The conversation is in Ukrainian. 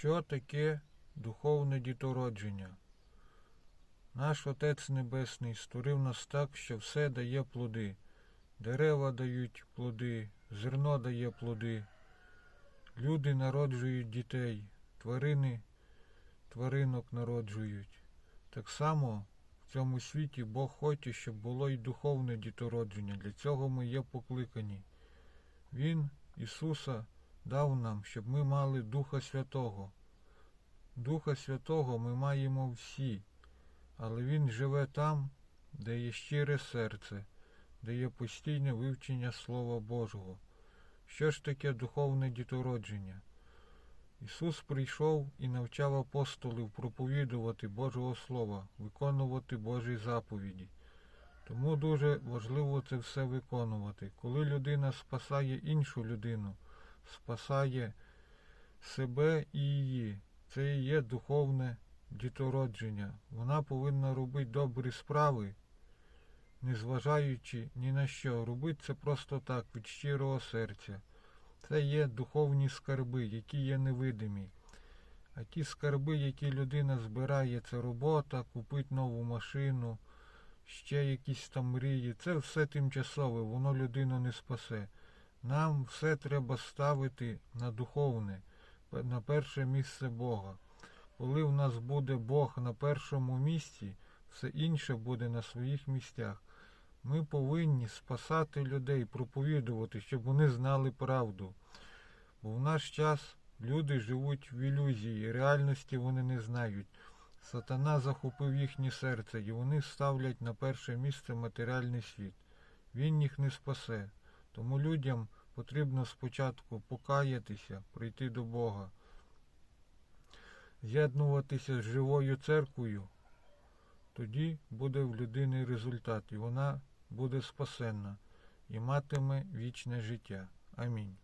Що таке духовне дітородження? Наш Отець Небесний створив нас так, що все дає плоди. Дерева дають плоди, зерно дає плоди, люди народжують дітей, тварини тваринок народжують. Так само в цьому світі Бог хоче, щоб було й духовне дітородження. Для цього ми є покликані. Він, Ісуса, дав нам, щоб ми мали Духа Святого. Духа Святого ми маємо всі, але Він живе там, де є щире серце, де є постійне вивчення Слова Божого. Що ж таке духовне дітородження? Ісус прийшов і навчав апостолів проповідувати Божого Слова, виконувати Божі заповіді. Тому дуже важливо це все виконувати. Коли людина спасає іншу людину, спасає себе і її, це і є духовне дітородження. Вона повинна робити добрі справи, незважаючи ні на що. Робити це просто так, від щирого серця. Це є духовні скарби, які є невидимі. А ті скарби, які людина збирає, це робота, купити нову машину, ще якісь там мрії. Це все тимчасове, воно людину не спасе. Нам все треба ставити на духовне, на перше місце Бога. Коли в нас буде Бог на першому місці, все інше буде на своїх місцях. Ми повинні спасати людей, проповідувати, щоб вони знали правду. Бо в наш час люди живуть в ілюзії, реальності вони не знають. Сатана захопив їхнє серце, і вони ставлять на перше місце матеріальний світ. Він їх не спасе. Тому людям потрібно спочатку покаятися, прийти до Бога, з'єднуватися з живою церквою. Тоді буде в людини результат, і вона буде спасенна і матиме вічне життя. Амінь.